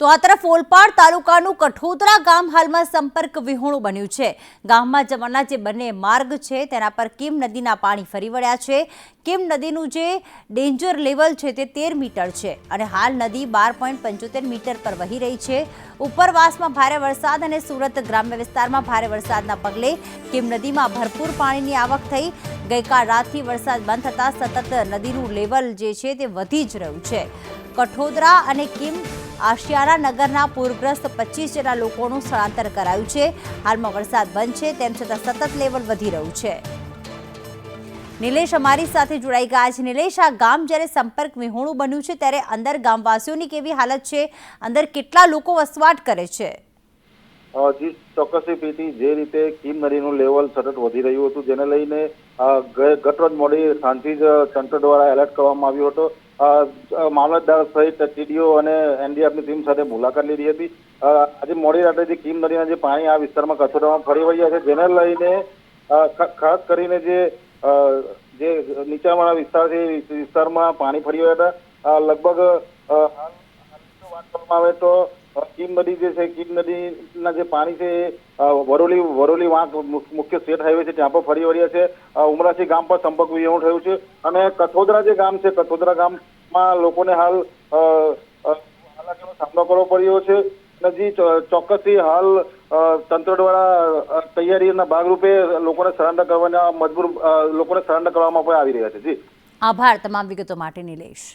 તો આ તરફ ઓલપાડ તાલુકાનું કઠોદરા ગામ હાલમાં સંપર્ક વિહોણું બન્યું છે. ગામમાં જવાના જે બંને માર્ગ છે, તેના પર કિમ નદીના પાણી ફરી વળ્યા છે. કિમ નદીનું જે ડેન્જર લેવલ છે, તે તેર મીટર છે અને હાલ નદી બાર પોઈન્ટ પંચોતેર મીટર પર વહી રહી છે. ઉપરવાસમાં ભારે વરસાદ અને સુરત ગ્રામ્ય વિસ્તારમાં ભારે વરસાદના પગલે કિમ નદીમાં ભરપૂર પાણીની આવક થઈ. ગઈકાલ રાતથી વરસાદ બંધ થતાં સતત નદીનું લેવલ જે છે, તે વધી જ રહ્યું છે. કઠોદરા અને કિમ આશિયારા નગરના પૂરગ્રસ્ત પચીસ જેટલા લોકોનું સ્થળાંતર કરાયું છે. હાલમાં વરસાદ બંધ છે, તેમ છતાં સતત લેવલ વધી રહ્યું છે. નિલેશ અમારી સાથે જોડાઈ ગયા છે. નિલેશ, આ ગામ જ્યારે સંપર્ક વિહોણું બન્યું છે, ત્યારે અંદર ગામવાસીઓની કેવી હાલત છે? અંદર કેટલા લોકો વસવાટ કરે છે? જી ચોક્કસથી પ્રીતિ જે રીતે કીમ નદીનું લેવલ સતત વધી રહ્યું હતું જેને લઈને અ, ગ- ગત રોજ મોડી સાંજથી જ તંત્ર દ્વારા એલર્ટ કરવામાં આવ્યો હતો. મામલતદાર સહિત ટીડીઓ અને એનડીઆરની ટીમ સાથે મુલાકાત લીધી હતી. આજે મોડી રાત્રે જે કીમ નદીના જે પાણી આ વિસ્તારમાં કચોરામાં ફરી વળ્યા છે જેને લઈને ખાસ કરીને જે જે નીચાણવાળા વિસ્તાર છે વિસ્તારમાં પાણી ફરી વળ્યા હતા. લગભગ વાત કરવામાં આવે તો કીમ નદી જે છે, કીમ નદીના જે પાણી છે વરોલી વરોલી વાંક મુખ્ય સ્ટેટ હાઈવે છે, ત્યાં પર ફરી વળ્યા છે. ઉમરાસી ગામ પર સંપર્ક વિહોણ થયું છે અને કથોદરા જે ગામ છે, કથોદરા ગામમાં લોકોને હાલ હાલાકીનો સામનો કરવો પડ્યો છે. અને જે ચોક્કસથી હાલ તંત્ર દ્વારા તૈયારીના ભાગરૂપે લોકોને સરેન્ડર કરવાના મજબૂર લોકોને સરેન્ડર કરવામાં પણ આવી રહ્યા છે. જી. આભાર. તમામ વિગતો માટે નિલેશ.